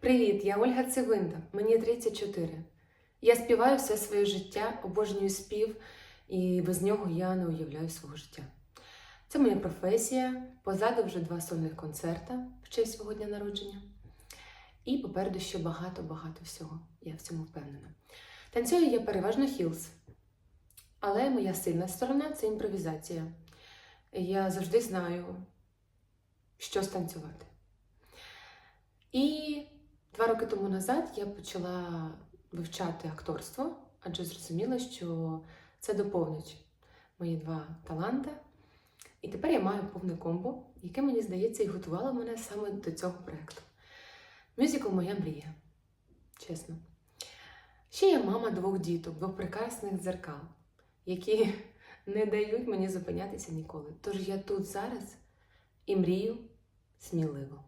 Привіт, я Ольга Цивинда, мені 34. Я співаю все своє життя, обожнюю спів, і без нього я не уявляю свого життя. Це моя професія. Позаду вже два сольних концерта в честь свого дня народження. І попереду ще багато-багато всього. Я в цьому впевнена. Танцюю я переважно хілс. Але моя сильна сторона це імпровізація. Я завжди знаю, що станцювати. І роки тому назад я почала вивчати акторство, адже зрозуміла, що це доповнить мої два таланти. І тепер я маю повне комбо, яке, мені здається, і готувало мене саме до цього проєкту. Мюзикл моя мрія, чесно. Ще я мама двох діток, двох прекрасних дзеркал, які не дають мені зупинятися ніколи. Тож я тут зараз і мрію сміливо.